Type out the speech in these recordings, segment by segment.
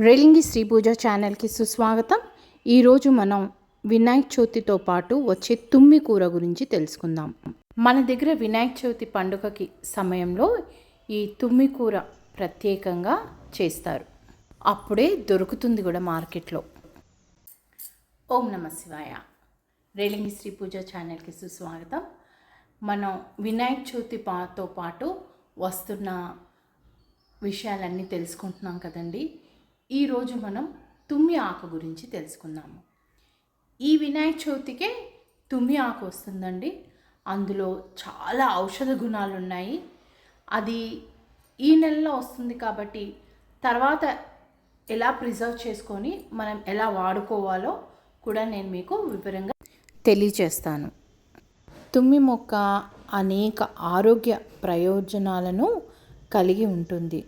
రేలింగి శ్రీ పూజ ఛానల్కి సుస్వాగతం. ఈరోజు మనం వినాయక చవితితో పాటు వచ్చే తుమ్మి కూర గురించి తెలుసుకుందాం. మన దగ్గర వినాయక చవితి పండుగకి సమయంలో ఈ తుమ్మి కూర ప్రత్యేకంగా చేస్తారు. అప్పుడే దొరుకుతుంది కూడా మార్కెట్లో. ఓం నమ శివాయ. రేలింగి శ్రీ పూజ ఛానల్కి సుస్వాగతం. మనం వినాయక చవితి పాతో పాటు వస్తున్న విషయాలన్నీ తెలుసుకుంటున్నాం కదండీ. ఈరోజు మనం తుమ్మి ఆకు గురించి తెలుసుకుందాము. ఈ వినాయక చవితికే తుమ్మి ఆకు వస్తుందండి. అందులో చాలా ఔషధ గుణాలు ఉన్నాయి. అది ఈ నెలలో వస్తుంది కాబట్టి తర్వాత ఎలా ప్రిజర్వ్ చేసుకొని మనం ఎలా వాడుకోవాలో కూడా నేను మీకు వివరంగా తెలియచేస్తాను తుమ్మి మొక్క అనేక ఆరోగ్య ప్రయోజనాలను కలిగి ఉంటుంది.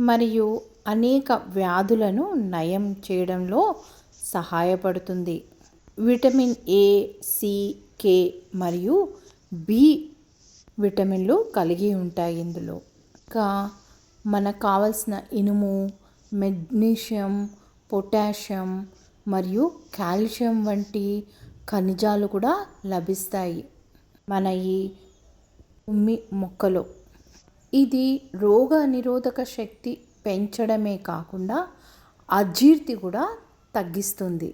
మరియు అనేక వ్యాధులను నయం చేయడంలో సహాయపడుతుంది. విటమిన్ ఏ సి కే మరియు బి విటమిన్లు కలిగి ఉంటాయి ఇందులో. ఇంకా మనకు కావలసిన ఇనుము మెగ్నీషియం పొటాషియం మరియు కాల్షియం వంటి ఖనిజాలు కూడా లభిస్తాయి. మన ఈ ఉమ్మి మొక్కలో ఇది రోగ నిరోధక శక్తి పెంచడమే కాకుండా అజీర్తి కూడా తగ్గిస్తుంది.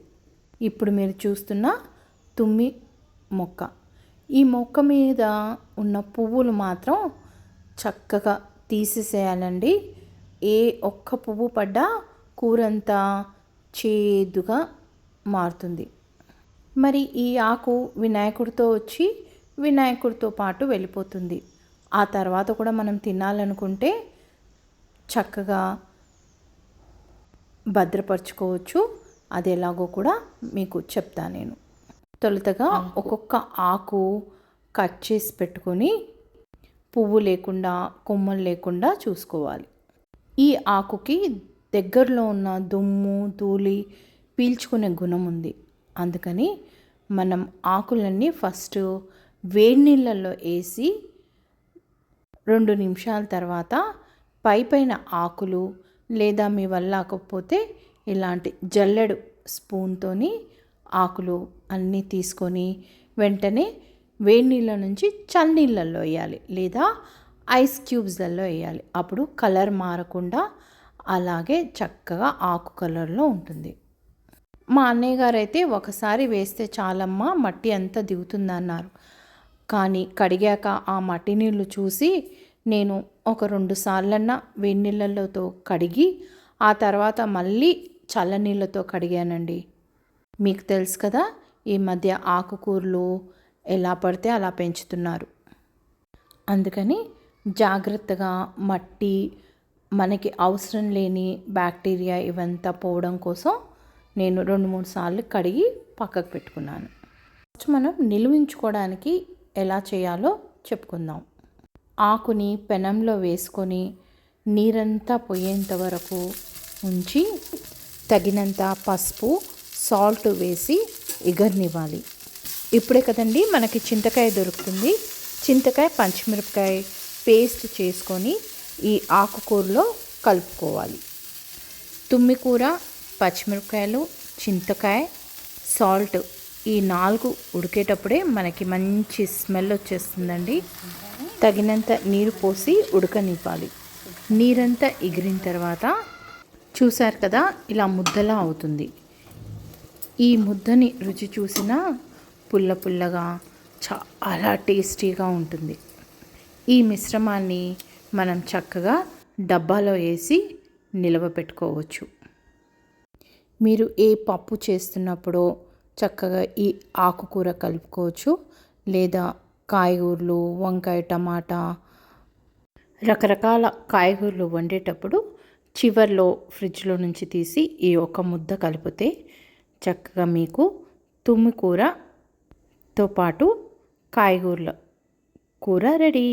ఇప్పుడు మీరు చూస్తున్న తుమ్మి మొక్క. ఈ మొక్క మీద ఉన్న పువ్వులు మాత్రం చక్కగా తీసేసేయాలండి. ఏ ఒక్క పువ్వు పడ్డా కూరంతా చేదుగా మారుతుంది. మరి ఈ ఆకు వినాయకుడితో వచ్చి వినాయకుడితో పాటు వెళ్ళిపోతుంది. ఆ తర్వాత కూడా మనం తినాలనుకుంటే చక్కగా భద్రపరచుకోవచ్చు. అది ఎలాగో కూడా మీకు చెప్తా నేను. తొలుతగా ఒక్కొక్క ఆకు కట్ చేసి పెట్టుకొని పువ్వు లేకుండా కొమ్మలు లేకుండా చూసుకోవాలి. ఈ ఆకుకి దగ్గరలో ఉన్న దుమ్ము ధూళి పీల్చుకునే గుణం ఉంది. అందుకని మనం ఆకులన్నీ ఫస్ట్ వేడి నీళ్ళల్లో వేసి రెండు నిమిషాల తర్వాత పై పైన ఆకులు లేదా మీ వల్ల ఆకపోతే ఇలాంటి జల్లెడు స్పూన్తోని ఆకులు అన్నీ తీసుకొని వెంటనే వేడి నీళ్ళ నుంచి చల్లనీళ్ళల్లో వేయాలి లేదా ఐస్ క్యూబ్స్లలో వేయాలి. అప్పుడు కలర్ మారకుండా అలాగే చక్కగా ఆకు కలర్లో ఉంటుంది. మా అన్నయ్య గారు అయితే ఒకసారి వేస్తే చాలమ్మా మట్టి అంతా దిగుతుందన్నారు. కానీ కడిగాక ఆ మట్టి నీళ్ళు చూసి నేను ఒక రెండు సార్లన్నా వేడి నీళ్ళతో కడిగి ఆ తర్వాత మళ్ళీ చల్లనీళ్ళతో కడిగానండి. మీకు తెలుసు కదా ఈ మధ్య ఆకుకూరలు ఎలా పడితే అలా పెంచుతున్నారు. అందుకని జాగ్రత్తగా మట్టి మనకి అవసరం లేని బ్యాక్టీరియా ఇవంతా పోవడం కోసం నేను రెండు మూడు సార్లు కడిగి పక్కకు పెట్టుకున్నాను. ఫస్ట్ మనం నిలువించుకోవడానికి ఎలా చేయాలో చెప్పుకుందాం. ఆకుని పెనంలో వేసుకొని నీరంతా పోయేంత వరకు ఉంచి తగినంత పసుపు సాల్ట్ వేసి ఇగర్నివ్వాలి. ఇప్పుడే కదండి మనకి చింతకాయ దొరుకుతుంది. చింతకాయ పచ్చిమిరపకాయ పేస్ట్ చేసుకొని ఈ ఆకుకూరలో కలుపుకోవాలి. తుమ్మికూర పచ్చిమిరపకాయలు చింతకాయ సాల్ట్ ఈ నాలుగు ఉడికేటప్పుడే మనకి మంచి స్మెల్ వచ్చేస్తుందండి. తగినంత నీరు పోసి ఉడకనివ్వాలి. నీరంతా ఎగిరిన తర్వాత చూశారు కదా ఇలా ముద్దలా అవుతుంది. ఈ ముద్దని రుచి చూసినా పుల్ల పుల్లగా చాలా టేస్టీగా ఉంటుంది. ఈ మిశ్రమాన్ని మనం చక్కగా డబ్బాలో వేసి నిలవ పెట్టుకోవచ్చు. మీరు ఏ పప్పు చేస్తున్నప్పుడో చక్కగా ఈ ఆకుకూర కలుపుకోవచ్చు. లేదా కాయగూరలు వంకాయ టమాటా రకరకాల కాయగూరలు వండేటప్పుడు చివర్లో ఫ్రిడ్జ్లో నుంచి తీసి ఈ ఒక ముద్ద కలిపితే చక్కగా మీకు తుమ్మి కూరతో పాటు కాయగూరల కూర రెడీ.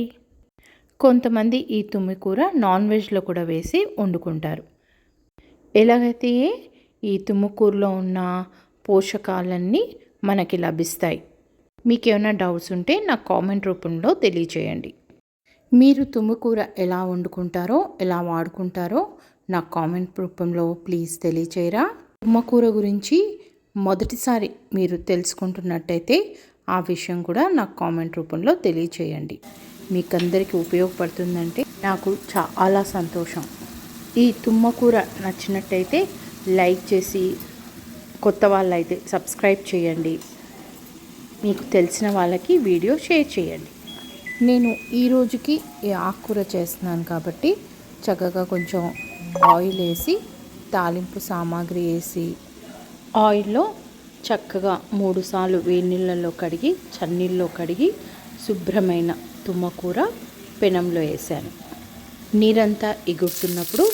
కొంతమంది ఈ తుమ్మి కూర నాన్ వెజ్లో కూడా వేసి వండుకుంటారు. ఎలాగైతే ఈ తుమ్ముకూరలో ఉన్న పోషకాలన్నీ మనకి లభిస్తాయి. మీకు ఏమైనా డౌట్స్ ఉంటే నాకు కామెంట్ రూపంలో తెలియచేయండి. మీరు తుమ్ముకూర ఎలా వండుకుంటారో ఎలా వాడుకుంటారో నా కామెంట్ రూపంలో ప్లీజ్ తెలియచేయరా. తుమ్మకూర గురించి మొదటిసారి మీరు తెలుసుకుంటున్నట్టయితే ఆ విషయం కూడా నాకు కామెంట్ రూపంలో తెలియచేయండి. మీకు అందరికీ ఉపయోగపడుతుందంటే నాకు చాలా సంతోషం. ఈ తుమ్మకూర నచ్చినట్టయితే లైక్ చేసి కొత్త వాళ్ళైతే సబ్స్క్రైబ్ చేయండి. మీకు తెలిసిన వాళ్ళకి వీడియో షేర్ చేయండి. నేను ఈ రోజుకి ఆకుకూర చేస్తున్నాను కాబట్టి చక్కగా కొంచెం ఆయిల్ వేసి తాలింపు సామాగ్రి వేసి ఆయిల్లో చక్కగా మూడు సార్లు వేడి నీళ్ళల్లో కడిగి చన్నీళ్ళలో కడిగి శుభ్రమైన తుమ్మకూర పెనంలో వేసాను. నీరంతా ఎగురుతున్నప్పుడు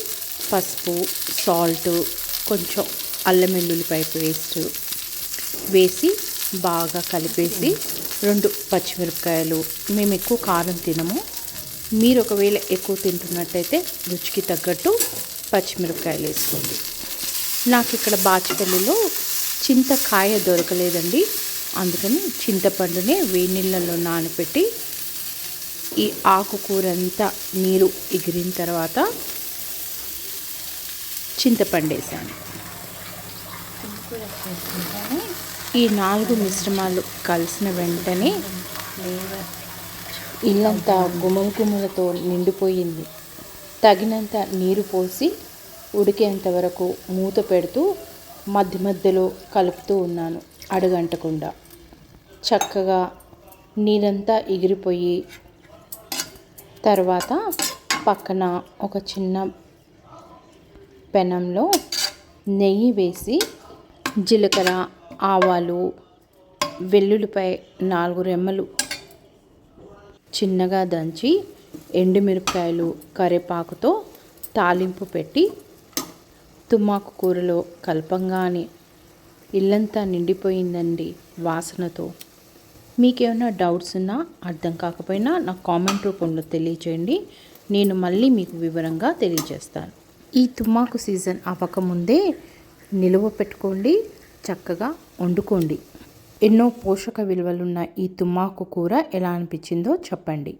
పసుపు సాల్ట్ కొంచెం అల్లం వెల్లుల్లిపాయ పేస్ట్ వేసి బాగా కలిపేసి రెండు పచ్చిమిరపకాయలు. మేము ఎక్కువ కారం తినము. మీరు ఒకవేళ ఎక్కువ తింటున్నట్టయితే రుచికి తగ్గట్టు పచ్చిమిరపకాయలు వేసుకోండి. నాకు ఇక్కడ బాచిపల్లిలో చింతకాయ దొరకలేదండి. అందుకని చింతపండునే వేడి నీళ్ళలో నానబెట్టి ఈ ఆకుకూర అంతా నీరు ఎగిరిన తర్వాత చింతపండు వేసాను. ఈ నాలుగు మిశ్రమాలు కలిసిన వెంటనే ఇల్లంతా గుమలు గుమ్మలతో నిండిపోయింది. తగినంత నీరు పోసి ఉడికేంత వరకు మూత పెడుతూ మధ్య మధ్యలో కలుపుతూ ఉన్నాను అడుగంటకుండా. చక్కగా నీరంతా ఎగిరిపోయి తర్వాత పక్కన ఒక చిన్న పెనంలో నెయ్యి వేసి జీలకర్ర ఆవాలు వెల్లుల్లిపై నాలుగు రెమ్మలు చిన్నగా దంచి ఎండుమిరపకాయలు కరివేపాకుతో తాలింపు పెట్టి తుమ్మాకు కూరలో కల్పంగానే ఇల్లంతా నిండిపోయిందండి వాసనతో. మీకేమైనా డౌట్స్ ఉన్నా అర్థం కాకపోయినా నాకు కామెంట్ రూపంలో తెలియచేయండి. నేను మళ్ళీ మీకు వివరంగా తెలియజేస్తాను. ఈ తుమ్మాకు సీజన్ అవ్వకముందే నిలువ పెట్టుకోండి చక్కగా వండుకోండి. ఎన్నో పోషక విలువలున్న ఈ తుమ్మాకు కూర ఎలా అనిపించిందో చెప్పండి.